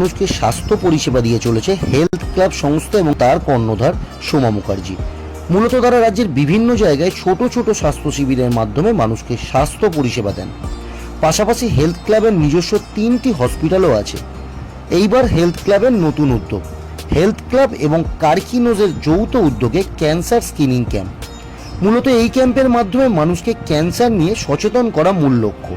মানুষকে স্বাস্থ্য পরিষেবা দিয়ে চলেছে হেলথ ক্লাব সংস্থা এবং তার কর্ণধার সোমা মুখার্জি। মূলত তারা রাজ্যের বিভিন্ন জায়গায় ছোট ছোট স্বাস্থ্য শিবিরের মাধ্যমে মানুষকে স্বাস্থ্য পরিষেবা দেন। পাশাপাশি হেলথ ক্লাবের নিজস্ব তিনটি হসপিটালও আছে। এইবার হেলথ ক্লাবের নতুন উদ্যোগ। হেলথ ক্লাব এবং কার্কিনোজের যৌথ উদ্যোগে ক্যান্সার স্ক্রিনিং ক্যাম্প। মূলত এই ক্যাম্পের মাধ্যমে মানুষকে ক্যান্সার নিয়ে সচেতন করা মূল লক্ষ্য।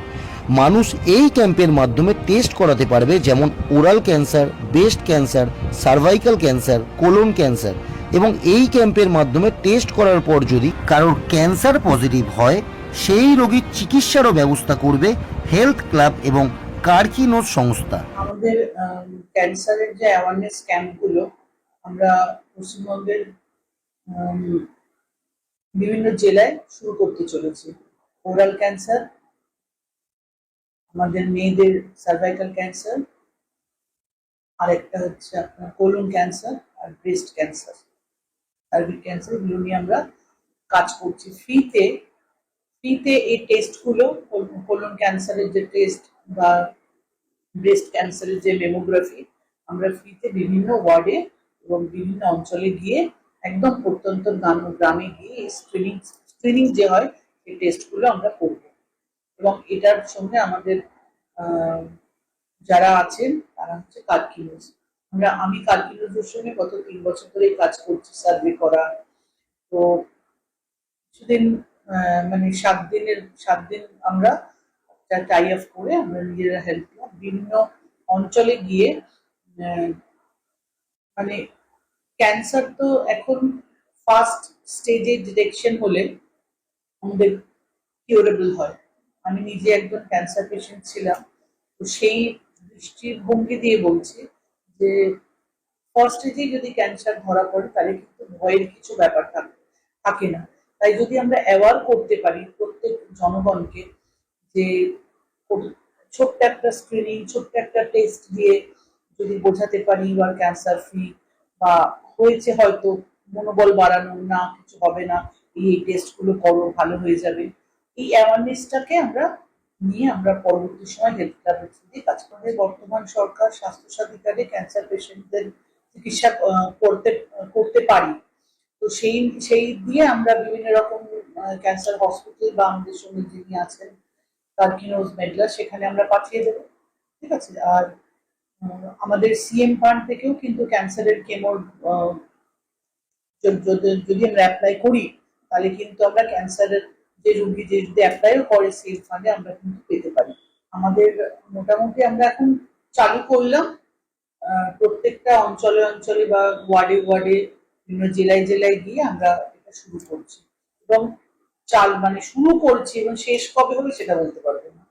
মানুষ এই ক্যাম্পের মাধ্যমে টেস্ট করাতে পারবে যেমন oral cancer breast cancer cervical cancer colon cancer এবং এই ক্যাম্পের মাধ্যমে টেস্ট করার পর যদি কারোর ক্যান্সার পজিটিভ হয়, সেই রোগীর চিকিৎসারও ব্যবস্থা করবে হেলথ ক্লাব এবং কার্কিনোজ সংস্থা। আমাদের ক্যান্সারের যে অ্যাওয়ারনেস ক্যাম্পগুলো আমরা পশ্চিমবঙ্গের বিভিন্ন জেলায় শুরু করতে চলেছি। ওরাল ক্যান্সার আমাদের মেয়েদের সার্ভাইকাল ক্যান্সার আরেকটা হচ্ছে আপনার কোলন ক্যান্সার আর ব্রেস্ট ক্যান্সার সার্ভিক ক্যান্সার এগুলো নিয়ে আমরা কাজ করছি। ফ্রিতে ফ্রিতে এই টেস্টগুলো কোলন ক্যান্সারের যে টেস্ট বা ব্রেস্ট ক্যান্সারের যে মেমোগ্রাফি আমরা ফ্রিতে বিভিন্ন ওয়ার্ডে এবং বিভিন্ন অঞ্চলে গিয়ে একদম প্রত্যন্ত গ্রাম, গ্রামে গিয়ে স্ক্রিনিং স্ক্রিনিং যে হয় সেই টেস্টগুলো আমরা করব। এবং এটার সঙ্গে আমাদের যারা আছেন, তারা হচ্ছে কার্কিনোজ। আমরা, আমি কার্কিনোজের সঙ্গে গত তিন বছর ধরেই কাজ করছি সার্ভে করা। তো কিছুদিন মানে সাত দিনের, সাত দিন আমরা টাই অফ করে আমরা নিজেরা হেল্প বিভিন্ন অঞ্চলে গিয়ে মানে ক্যান্সার তো এখন ফার্স্ট স্টেজে ডিটেকশন হলে আমাদের কিউরেবল হয়। আমি নিজে একজন ক্যান্সার পেশেন্ট ছিলাম। তো সেই দৃষ্টিভঙ্গি দিয়ে বলছি যে ফার্স্ট স্টেজেই যদি ক্যান্সার ধরা পড়ে, তাহলে কিন্তু ভয়ের কিছু ব্যাপার থাকে থাকে না। তাই যদি আমরা অ্যাওয়ার করতে পারি প্রত্যেক জনগণকে যে ছোট্ট একটা স্ক্রিনিং ছোট্ট একটা টেস্ট দিয়ে যদি বোঝাতে পারি ইউর ক্যান্সার ফ্রি বা হয়েছে হয়তো, মনোবল বাড়ানো, না কিছু হবে না, এই টেস্টগুলো করো, ভালো হয়ে যাবে। এই অ্যাওয়ারনেসটাকে আমরা নিয়ে আমরা পরবর্তী সময় হেলথ ক্লাবের থ্রু দিয়ে কাজ করি বর্তমান সরকার স্বাস্থ্যসাথী কার্ডে ক্যান্সার পেশেন্টদের চিকিৎসা করতে করতে পারি। তো সেই সেই দিয়ে আমরা বিভিন্ন রকম ক্যান্সার হসপিটাল বা আমাদের সঙ্গে যিনি আছেন কার্কিনোজ মেডলা, সেখানে আমরা পাঠিয়ে দেবো। ঠিক আছে? আর আমাদের সিএম ফান্ড থেকেও কিন্তু ক্যান্সারের কেমোর যদি আমরা অ্যাপ্লাই করি, তাহলে কিন্তু আমরা ক্যান্সারের যে রুগী যে যদি অ্যাপ্লাইও করে সেই ফান্ডে আমরা কিন্তু পেতে পারি আমাদের মোটামুটি আমরা এখন চালু করলাম প্রত্যেকটা অঞ্চলে অঞ্চলে বা ওয়ার্ডে ওয়ার্ডে বিভিন্ন জেলায় জেলায় গিয়ে আমরা এটা শুরু করছি এবং চাল মানে শুরু করছি এবং শেষ কবে হবে সেটা বলতে পারব না।